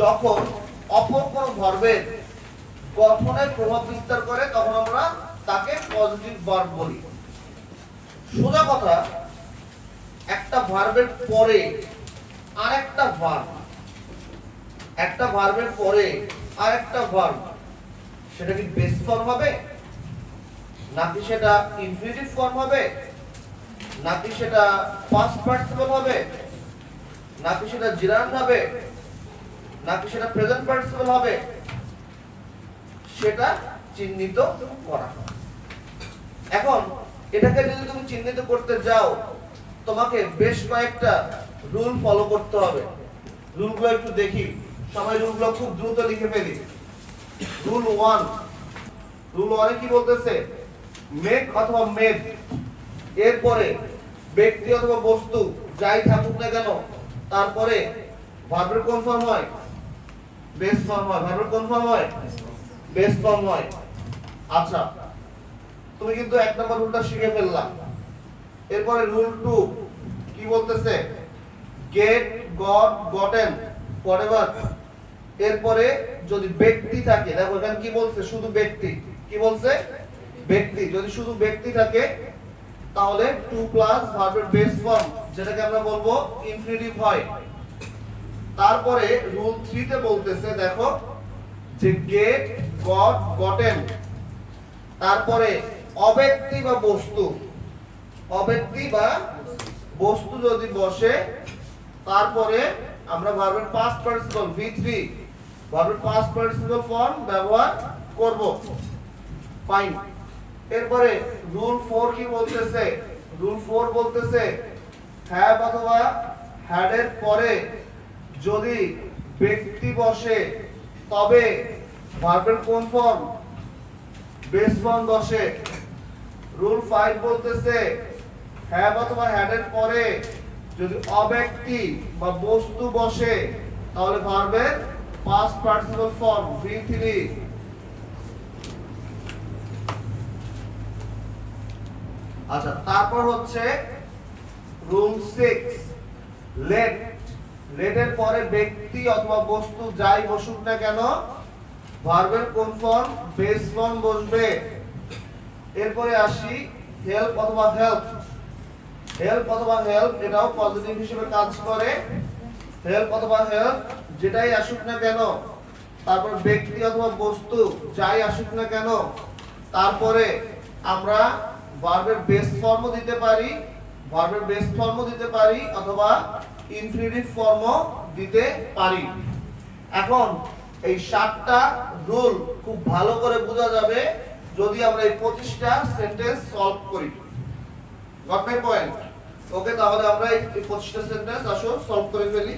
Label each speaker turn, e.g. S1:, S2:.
S1: যখন অপর কোনো ভার্বের গঠনে প্রভাব বিস্তার করে, তখন আমরা তাকে পজিটিভ ভার্ব বলি। সোজা কথা, একটা ভার্বের পরে আরেকটা ভার্ব একটা ভার্বের পরে আরেকটা ভার্ব সেটা কি বেস ফর্ম হবে? নাকি সেটা ইনফিনিটিভ ফর্ম হবে? নাকি সেটা পাস্ট পার্টিসিপল হবে? নাকি সেটা জিরান হবে? নাকি সেটা প্রেজেন্ট পার্টিসিপল হবে। সেটা চিহ্নিত করা। এখন, এটাকে যদি তুমি চিহ্নিত করতে যাও, তোমাকে বেশ কয়েকটা রুল ফলো করতে হবে। রুলগুলো একটু দেখি। সবাই রুলগুলো খুব দ্রুত লিখে ফেলি। রুল ওয়ান রুল ওয়ানে কি বলতেছে? মেক অথবা মেড এরপরে ব্যক্তি অথবা বস্তু যাই থাকুক না কেন, তারপরে ভাবের কনফার্ম হয়? বেস ফর্ম হয়। ভার্বের কোন ফর্ম হয়? বেস ফর্ম হয়। আচ্ছা তুমি কিন্তু এক নম্বর রুলটা শিখে ফেললা। এরপরে রুল টু কি বলতেছে? গেট গট গটেন ফরএভার এরপরে যদি ব্যক্তি থাকে, দেখো এখানে কি বলছে? শুধু ব্যক্তি। কি বলছে? ব্যক্তি। যদি শুধু ব্যক্তি থাকে, তাহলে টু প্লাস ভার্বের বেস ফর্ম যেটাকে আমরা বলব ইনফিনিটিভ হয়। তারপরে রুল থ্রিতে বলতেছে, দেখো, যে গেট গট গটেন তারপরে অব্যক্তি বা বস্তু। অব্যক্তি বা বস্তু যদি বসে, তারপরে আমরা ভার্বের পাস্ট পার্টিসিপল v3 ভার্বের পাস্ট পার্টিসিপল ফর্ম ব্যবহার করব। ফাইন এরপরে রুল 4 কি বলতেছে? রুল 4 বলতেছে হ্যাভ অথবা হ্যাড এর পরে। যদি ব্যক্তি বসে, তবে ভার্বের কোন ফর্ম বেস ফর্ম বসে। রুল 5 বলতেছে হ্যাভ অথবা হ্যাড এর পরে যদি অব্যক্তি বা বস্তু বসে, তাহলে ভার্বের পাস্ট পার্টিসিপল ফর্ম v3 আচ্ছা তারপর হচ্ছে রুল 6 লেট লেটের পরে ব্যক্তি অথবা বস্তু যাই বসুক না কেন, ভার্বের কোন ফর্ম? বেস ফর্ম বসবে। এরপরে আসি, হেল্প অথবা হেল্প। হেল্প অথবা হেল্প এটাও পজিটিভ হিসেবে কাজ করে। হেল্প অথবা হেল্প যেটাই আসুক না কেন, তারপর ব্যক্তি অথবা বস্তু যাই আসুক না কেন, তারপরে আমরা ভার্বের বেস ফর্মও দিতে পারি, ভার্বের বেস ফর্মও দিতে পারি অথবা ইনফিনিটিভ ফর্ম দিতে পারি। এখন এই সাতটা রুল খুব ভালো করে বোঝা যাবে যদি আমরা এই পঁচিশটা সেন্টেন্স সলভ করি। মাই পয়েন্ট ওকে তাহলে আমরা এই পঁচিশটা সেন্টেন্স আসো সলভ করে ফেলি।